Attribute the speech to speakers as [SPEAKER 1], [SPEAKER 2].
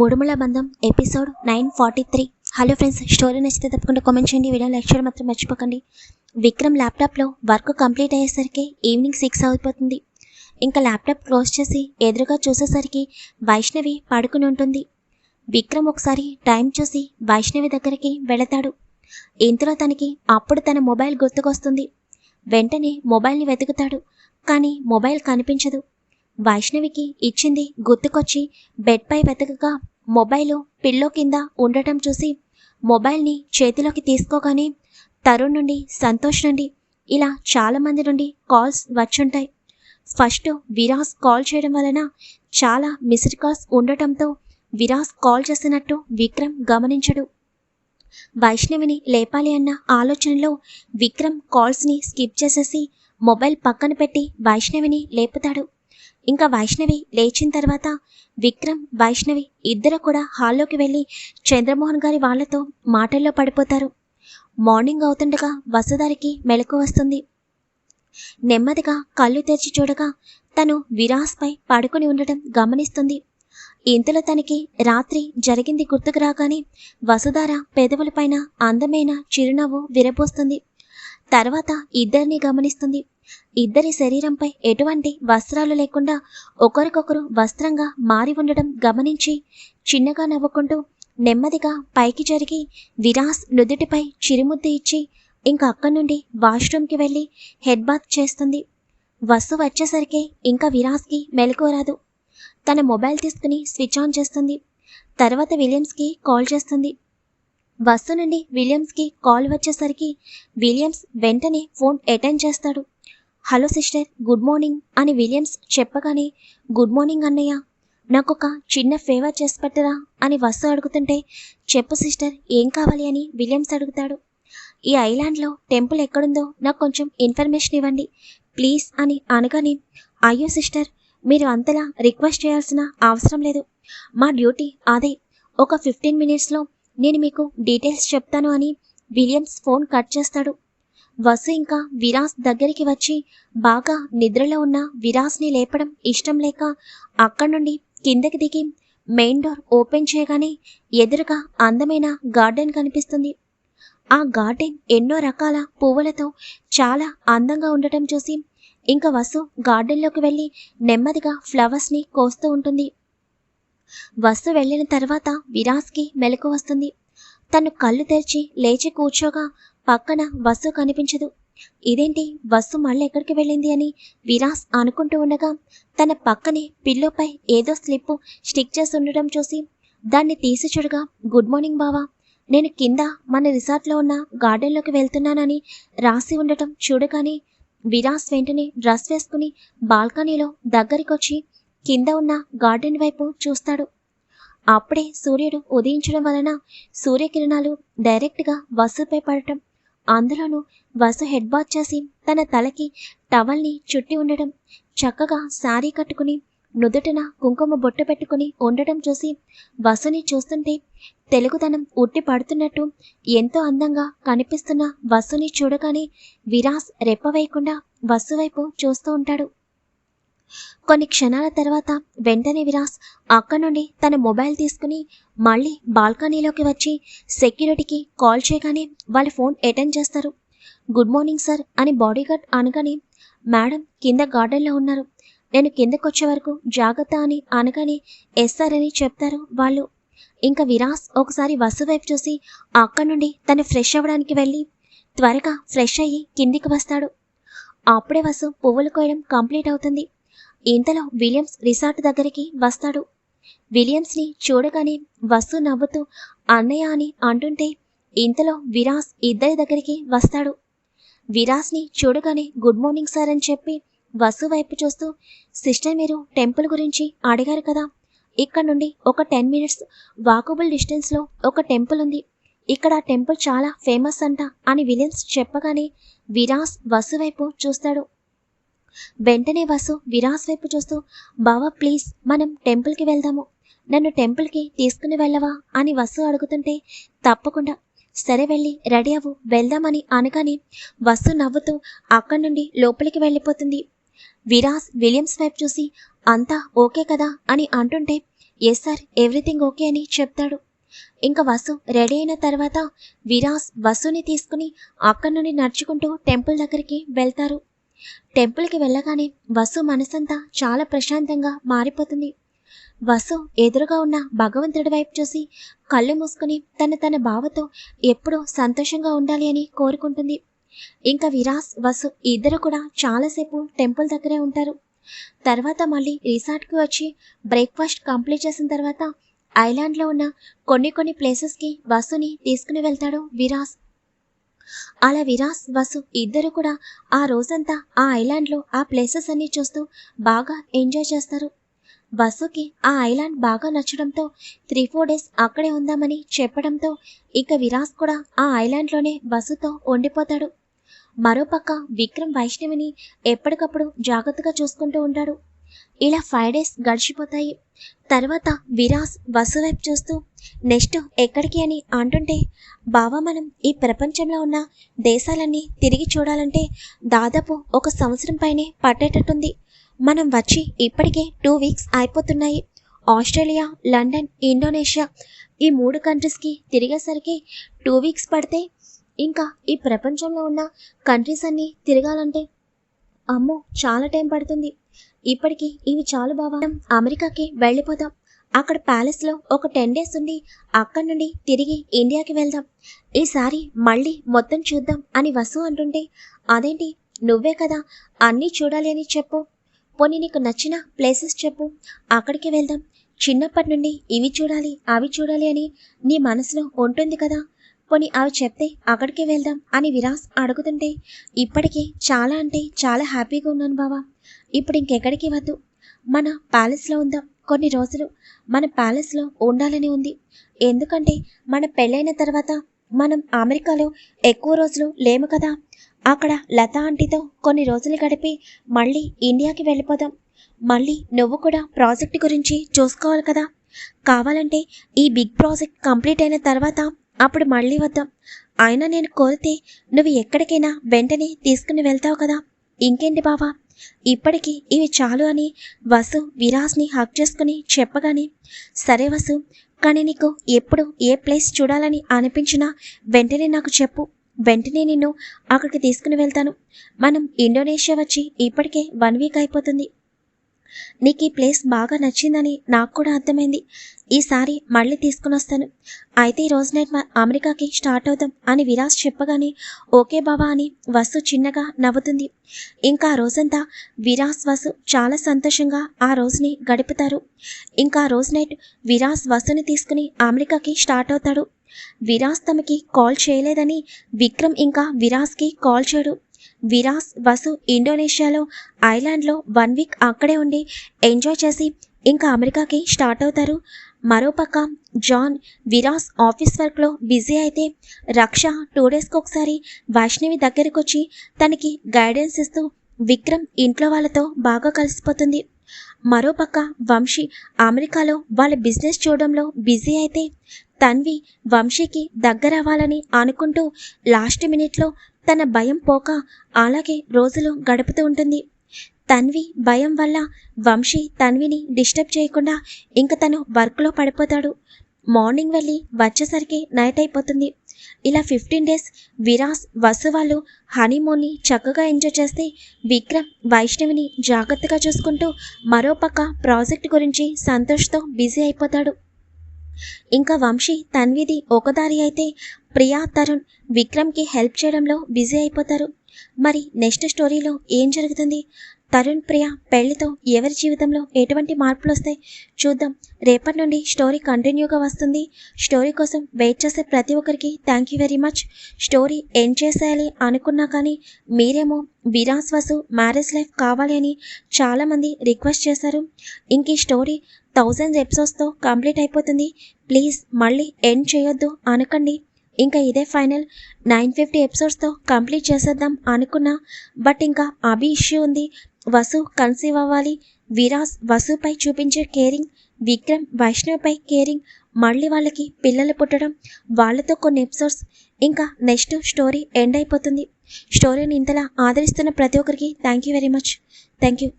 [SPEAKER 1] Moodumula Bandham episode nine forty three hello friends story నచ్చితే తప్పకుండా comment చేయండి video like చేయడం మాత్రం మర్చిపోకండి. విక్రమ్ ల్యాప్టాప్లో వర్క్ కంప్లీట్ అయ్యేసరికి ఈవినింగ్ సిక్స్ అయిపోతుంది. ఇంకా ల్యాప్టాప్ క్లోజ్ చేసి ఎదురుగా చూసేసరికి వైష్ణవి పడుకుని ఉంటుంది. విక్రమ్ ఒకసారి టైం చూసి వైష్ణవి దగ్గరికి వెళతాడు. ఇంతలో తనకి అప్పుడు తన మొబైల్ గుర్తుకొస్తుంది. వెంటనే మొబైల్ని వెతుకుతాడు కానీ మొబైల్ కనిపించదు. వైష్ణవికి ఇచ్చింది గుర్తుకొచ్చి బెడ్పై వెతకగా మొబైల్ పిల్లో కింద ఉండటం చూసి మొబైల్ని చేతిలోకి తీసుకోగానే తరుణ్ నుండి సంతోష్ నుండి ఇలా చాలామంది నుండి కాల్స్ వచ్చుంటాయి. ఫస్ట్ విరాస్ కాల్ చేయడం వలన చాలా మిస్డ్ కాల్స్ ఉండటంతో విరాస్ కాల్ చేసినట్టు విక్రమ్ గమనించడు. వైష్ణవిని లేపాలి అన్న ఆలోచనలో విక్రమ్ కాల్స్ని స్కిప్ చేసేసి మొబైల్ పక్కన పెట్టి వైష్ణవిని లేపుతాడు. ఇంకా వైష్ణవి లేచిన తర్వాత విక్రమ్ వైష్ణవి ఇద్దరు కూడా హాల్లోకి వెళ్ళి చంద్రమోహన్ గారి వాళ్ళతో మాటల్లో పడిపోతారు. మార్నింగ్ అవుతుండగా వసుధారికి మెలకు వస్తుంది. నెమ్మదిగా కళ్ళు తెరిచి చూడగా తను విరాస్పై పడుకుని ఉండటం గమనిస్తుంది. ఇంతలో తనకి రాత్రి జరిగింది గుర్తుకు రాగానే వసుధార పెదవులపైన అందమైన చిరునవ్వు విరబోస్తుంది. తర్వాత ఇద్దరిని గమనిస్తుంది. ఇద్దరి శరీరంపై ఎటువంటి వస్త్రాలు లేకుండా ఒకరికొకరు వస్త్రంగా మారి ఉండడం గమనించి చిన్నగా నవ్వుకుంటూ నెమ్మదిగా పైకి జరిగి విరాస్ నుదుటిపై చిరుముద్దు ఇచ్చి ఇంకా అక్కడి నుండి వాష్రూమ్కి వెళ్ళి హెడ్ బాత్ చేస్తుంది. వసు వచ్చేసరికి ఇంకా విరాస్కి మెలకురాదు తన మొబైల్ తీసుకుని స్విచ్ ఆన్ చేస్తుంది. తర్వాత విలియమ్స్కి కాల్ చేస్తుంది. వసు నుండి విలియమ్స్కి కాల్ వచ్చేసరికి విలియమ్స్ వెంటనే ఫోన్ అటెండ్ చేస్తాడు. హలో సిస్టర్ గుడ్ మార్నింగ్ అని విలియమ్స్ చెప్పగానే గుడ్ మార్నింగ్ అన్నయ్య నాకు ఒక చిన్న ఫేవర్ చేసి పెట్టరా అని వస్తు అడుగుతుంటే చెప్పు సిస్టర్ ఏం కావాలి అని విలియమ్స్ అడుగుతాడు. ఈ ఐలాండ్లో టెంపుల్ ఎక్కడుందో నాకు కొంచెం ఇన్ఫర్మేషన్ ఇవ్వండి ప్లీజ్ అని అనగానే అయ్యో సిస్టర్ మీరు అంతలా రిక్వెస్ట్ చేయాల్సిన అవసరం లేదు. మా డ్యూటీ అదే ఒక ఫిఫ్టీన్ మినిట్స్లో నేను మీకు డీటెయిల్స్ చెప్తాను అని విలియమ్స్ ఫోన్ కట్ చేస్తాడు. వసు ఇంకా విరాస్ దగ్గరికి వచ్చి బాగా నిద్రలో ఉన్న విరాస్ని లేపడం ఇష్టం లేక అక్కడి నుండి కిందకి దిగి మెయిన్ డోర్ ఓపెన్ చేయగానే ఎదురుగా అందమైన గార్డెన్ కనిపిస్తుంది. ఆ గార్డెన్ ఎన్నో రకాల పువ్వులతో చాలా అందంగా ఉండటం చూసి ఇంకా వసు గార్డెన్లోకి వెళ్ళి నెమ్మదిగా ఫ్లవర్స్ని కోస్తూ ఉంటుంది. వసు వెళ్ళిన తర్వాత విరాస్కి మెలకు వస్తుంది. తను కళ్ళు తెరిచి లేచి కూర్చోగా పక్కన బస్సు కనిపించదు. ఇదేంటి బస్సు మళ్ళీ ఎక్కడికి వెళ్ళింది అని విరాస్ అనుకుంటూ ఉండగా తన పక్కనే పిల్లోపై ఏదో స్లిప్ స్టిక్ చేసి ఉండటం చూసి దాన్ని తీసి చూడగా గుడ్ మార్నింగ్ బావా. నేను కింద మన రిసార్ట్లో ఉన్న గార్డెన్లోకి వెళ్తున్నానని రాసి ఉండటం చూడగానే విరాస్ వెంటనే డ్రెస్ వేసుకుని బాల్కనీలో దగ్గరికొచ్చి కింద ఉన్న గార్డెన్ వైపు చూస్తాడు. అప్పుడే సూర్యుడు ఉదయించడం వలన సూర్యకిరణాలు డైరెక్ట్గా బస్సుపై పడటం అందులోనూ వసు హెడ్ బాత్ చేసి తన తలకి టవల్ని చుట్టి ఉండడం చక్కగా శారీ కట్టుకుని నుదుటిన కుంకుమ బొట్టు పెట్టుకుని ఉండటం చూసి వసుని చూస్తుంటే తెలుగుదనం ఉట్టి పడుతున్నట్టు ఎంతో అందంగా కనిపిస్తున్న వసుని చూడగానే విరాస్ రెప్పవేయకుండా వసు వైపు చూస్తూ ఉంటాడు. కొన్ని క్షణాల తర్వాత వెంటనే విరాస్ అక్కడి నుండి తన మొబైల్ తీసుకుని మళ్ళీ బాల్కనీలోకి వచ్చి సెక్యూరిటీకి కాల్ చేయగానే వాళ్ళ ఫోన్ అటెండ్ చేస్తారు. గుడ్ మార్నింగ్ సార్ అని బాడీగార్డ్ అనగానే మేడం కింద గార్డెన్లో ఉన్నారు. నేను కిందకు వచ్చే వరకు జాగ్రత్త అని అనగానే ఎస్ అని చెప్తారు వాళ్ళు. ఇంకా విరాస్ ఒకసారి వసు వైపు చూసి అక్కడి నుండి తను ఫ్రెష్ అవ్వడానికి వెళ్ళి త్వరగా ఫ్రెష్ అయ్యి కిందికి వస్తాడు. అప్పుడే వసు పువ్వులు కోయడం కంప్లీట్ అవుతుంది. ఇంతలో విలియమ్స్ రిసార్ట్ దగ్గరికి వస్తాడు. విలియమ్స్ని చూడగానే వస్తు నవ్వుతూ అన్నయ్య అని అంటుంటే ఇంతలో విరాస్ ఇద్దరి దగ్గరికి వస్తాడు. విరాస్ని చూడగానే గుడ్ మార్నింగ్ సార్ అని చెప్పి వసు వైపు చూస్తూ సిస్టర్ మీరు టెంపుల్ గురించి అడిగారు కదా? ఇక్కడ నుండి ఒక టెన్ మినిట్స్ వాకబుల్ డిస్టెన్స్లో ఒక టెంపుల్ ఉంది. ఇక్కడ టెంపుల్ చాలా ఫేమస్ అంట అని విలియమ్స్ చెప్పగానే విరాస్ వసు వైపు చూస్తాడు. వెంటనే వసు విరాస్ వైపు చూస్తూ బావా ప్లీజ్ మనం టెంపుల్కి వెళ్దాము. నన్ను టెంపుల్కి తీసుకుని వెళ్ళవా? అని వసు అడుగుతుంటే తప్పకుండా. సరే వెళ్ళి రెడీ అవ్వు. వెళ్దామని అనగానే వసు నవ్వుతూ అక్కడి నుండి లోపలికి వెళ్ళిపోతుంది. విరాస్ విలియమ్స్ వైపు చూసి అంతా ఓకే కదా? అని అంటుంటే ఎస్ సార్ ఎవ్రీథింగ్ ఓకే అని చెప్తాడు. ఇంకా వసు రెడీ అయిన తర్వాత విరాస్ వసుని తీసుకుని అక్కడి నుండి నడుచుకుంటూ టెంపుల్ దగ్గరికి వెళ్తారు. టెంపుల్కి వెళ్ళగానే వసు మనసంతా చాలా ప్రశాంతంగా మారిపోతుంది. వసు ఎదురుగా ఉన్న భగవంతుడి వైపు చూసి కళ్ళు మూసుకుని తన తన బావతో ఎప్పుడూ సంతోషంగా ఉండాలి అని కోరుకుంటుంది. ఇంకా విరాస్ వసు ఇద్దరు కూడా చాలాసేపు టెంపుల్ దగ్గరే ఉంటారు. తర్వాత మళ్ళీ రిసార్ట్కి వచ్చి బ్రేక్ఫాస్ట్ కంప్లీట్ చేసిన తర్వాత ఐలాండ్లో ఉన్న కొన్ని కొన్ని ప్లేసెస్కి వసుని తీసుకుని వెళ్తాడు విరాస్. అలా విరాస్ వసు ఇద్దరు కూడా ఆ రోజంతా ఆ ఐలాండ్లో ఆ ప్లేసెస్ అన్ని చూస్తూ బాగా ఎంజాయ్ చేస్తారు. వసుకి ఆ ఐలాండ్ బాగా నచ్చడంతో త్రీ ఫోర్ డేస్ అక్కడే ఉందామని చెప్పడంతో ఇక విరాస్ కూడా ఆ ఐలాండ్లోనే వసుతో ఉండిపోతాడు. మరోపక్క విక్రమ్ వైష్ణవిని ఎప్పటికప్పుడు జాగ్రత్తగా చూసుకుంటూ ఉంటాడు. ఇలా ఫైవ్ డేస్ గడిచిపోతాయి. తర్వాత విరాస్ వసు వైపు చూస్తూ నెక్స్ట్ ఎక్కడికి? అని అంటుంటే బావా మనం ఈ ప్రపంచంలో ఉన్న దేశాలన్నీ తిరిగి చూడాలంటే దాదాపు ఒక సంవత్సరం పైనే పట్టేటట్టుంది. మనం వచ్చి ఇప్పటికే టూ వీక్స్ అయిపోతున్నాయి. ఆస్ట్రేలియా లండన్ ఇండోనేషియా ఈ మూడు కంట్రీస్కి తిరిగేసరికి టూ వీక్స్ పడితే ఇంకా ఈ ప్రపంచంలో ఉన్న కంట్రీస్ అన్నీ తిరగాలంటే అమ్మో చాలా టైం పడుతుంది. ఇప్పటికి ఇవి చాలు బావా. అమెరికాకి వెళ్ళిపోదాం. అక్కడ ప్యాలెస్లో ఒక టెన్ డేస్ ఉండి అక్కడి నుండి తిరిగి ఇండియాకి వెళ్దాం. ఈసారి మళ్ళీ మొత్తం చూద్దాం అని వసు అంటుంటే అదేంటి? నువ్వే కదా అన్నీ చూడాలి అని చెప్పు. పోనీ నీకు నచ్చిన ప్లేసెస్ చెప్పు. అక్కడికి వెళ్దాం. చిన్నప్పటి నుండి ఇవి చూడాలి అవి చూడాలి అని నీ మనసులో ఉంటుంది కదా. పోనీ అవి చెప్తే అక్కడికి వెళ్దాం అని విరాస్ అడుగుతుంటే ఇప్పటికే చాలా అంటే చాలా హ్యాపీగా ఉన్నాను బావా. ఇప్పుడు ఇంకెక్కడికి వద్దు. మన ప్యాలెస్లో ఉందాం. కొన్ని రోజులు మన ప్యాలెస్లో ఉండాలని ఉంది. ఎందుకంటే మన పెళ్ళైన తర్వాత మనం అమెరికాలో ఎక్కువ రోజులు లేము కదా. అక్కడ లత ఆంటీతో కొన్ని రోజులు గడిపి మళ్ళీ ఇండియాకి వెళ్ళిపోదాం. మళ్ళీ నువ్వు కూడా ప్రాజెక్ట్ గురించి చూసుకోవాలి కదా. కావాలంటే ఈ బిగ్ ప్రాజెక్ట్ కంప్లీట్ అయిన తర్వాత అప్పుడు మళ్ళీ వద్దాం. అయినా నేను కోరితే నువ్వు ఎక్కడికైనా వెంటనే తీసుకుని వెళ్తావు కదా. ఇంకేంటి బావా? ఇప్పటికీ ఇవి చాలు అని వసు విరాస్ని హక్ చేసుకుని చెప్పగానే సరే వసు కానీ నీకు ఎప్పుడు ఏ ప్లేస్ చూడాలని అనిపించినా వెంటనే నాకు చెప్పు. వెంటనే నిన్ను అక్కడికి తీసుకుని వెళ్తాను. మనం ఇండోనేషియా వచ్చి ఇప్పటికే వన్ వీక్ అయిపోతుంది. నీకు ఈ ప్లేస్ బాగా నచ్చిందని నాకు కూడా అర్థమైంది. ఈసారి మళ్ళీ తీసుకుని వస్తాను. అయితే ఈ రోజు నైట్ మా అమెరికాకి స్టార్ట్ అవుదాం అని విరాస్ చెప్పగానే ఓకే బాబా అని వసు చిన్నగా నవ్వుతుంది. ఇంకా రోజంతా విరాస్ వసు చాలా సంతోషంగా ఆ రోజుని గడుపుతారు. ఇంకా రోజు నైట్ విరాస్ వసుని తీసుకుని అమెరికాకి స్టార్ట్ అవుతాడు. విరాస్ తమకి కాల్ చేయలేదని విక్రమ్ ఇంకా విరాస్కి కాల్ చేయడు. విరాస్ వసు ఇండోనేషియాలో ఐలాండ్లో వన్ వీక్ అక్కడే ఉండి ఎంజాయ్ చేసి ఇంకా అమెరికాకి స్టార్ట్ అవుతారు. మరోపక్క జాన్ విరాస్ ఆఫీస్ వర్క్లో బిజీ అయితే రక్ష టూ డేస్కి ఒకసారి వైష్ణవి దగ్గరికి వచ్చి తనకి గైడెన్స్ ఇస్తూ విక్రమ్ ఇంట్లో వాళ్ళతో బాగా కలిసిపోతుంది. మరోపక్క వంశీ అమెరికాలో వాళ్ళ బిజినెస్ చూడడంలో బిజీ అయితే తన్వి వంశీకి దగ్గర అవ్వాలని అనుకుంటూ లాస్ట్ మినిట్లో తన భయం పోక అలాగే రోజులు గడుపుతూ ఉంటుంది. తన్వి భయం వల్ల వంశీ తన్విని డిస్టర్బ్ చేయకుండా ఇంక తను వర్క్లో పడిపోతాడు. మార్నింగ్ వెళ్ళి వచ్చేసరికి నైట్ అయిపోతుంది. ఇలా ఫిఫ్టీన్ డేస్ విరాస్ వసు వాళ్ళు హనీమూన్ని చక్కగా ఎంజాయ్ చేస్తే విక్రమ్ వైష్ణవిని జాగ్రత్తగా చూసుకుంటూ మరోపక్క ప్రాజెక్ట్ గురించి సంతోష్తో బిజీ అయిపోతాడు. ఇంకా వంశీ తన్విది ఒకదారి అయితే ప్రియా తరుణ్ విక్రమ్కి హెల్ప్ చేయడంలో బిజీ అయిపోతారు. మరి నెక్స్ట్ స్టోరీలో ఏం జరుగుతుంది? తరుణ్ ప్రియ పెళ్ళితో ఎవరి జీవితంలో ఎటువంటి మార్పులు వస్తాయి? చూద్దాం. రేపటి నుండి స్టోరీ కంటిన్యూగా వస్తుంది. స్టోరీ కోసం వెయిట్ చేసే ప్రతి ఒక్కరికి thank you very much. Story end చేసేయాలి అనుకున్నా కానీ మీరేమో విరాస్ వసు మ్యారేజ్ లైఫ్ కావాలి అని చాలామంది రిక్వెస్ట్ చేశారు. ఇంక ఈ స్టోరీ థౌజండ్స్ ఎపిసోడ్స్తో కంప్లీట్ అయిపోతుంది. ప్లీజ్ మళ్ళీ ఎండ్ చేయొద్దు అనకండి. ఇంకా ఇదే ఫైనల్. నైన్ ఫిఫ్టీ ఎపిసోడ్స్తో కంప్లీట్ చేసేద్దాం అనుకున్నా. బట్ ఇంకా అభి ఇష్యూ ఉంది. వసు కన్సీవ్ అవ్వాలి విరాస్ వసుపై చూపించే కేరింగ్ విక్రమ్ వైష్ణవ్పై కేరింగ్ మళ్ళీ వాళ్ళకి పిల్లలు పుట్టడం వాళ్ళతో కొన్ని ఎపిసోడ్స్ ఇంకా నెక్స్ట్ స్టోరీ ఎండ్ అయిపోతుంది. స్టోరీని ఇంతలా ఆదరిస్తున్న ప్రతి ఒక్కరికి thank you very much. Thank you.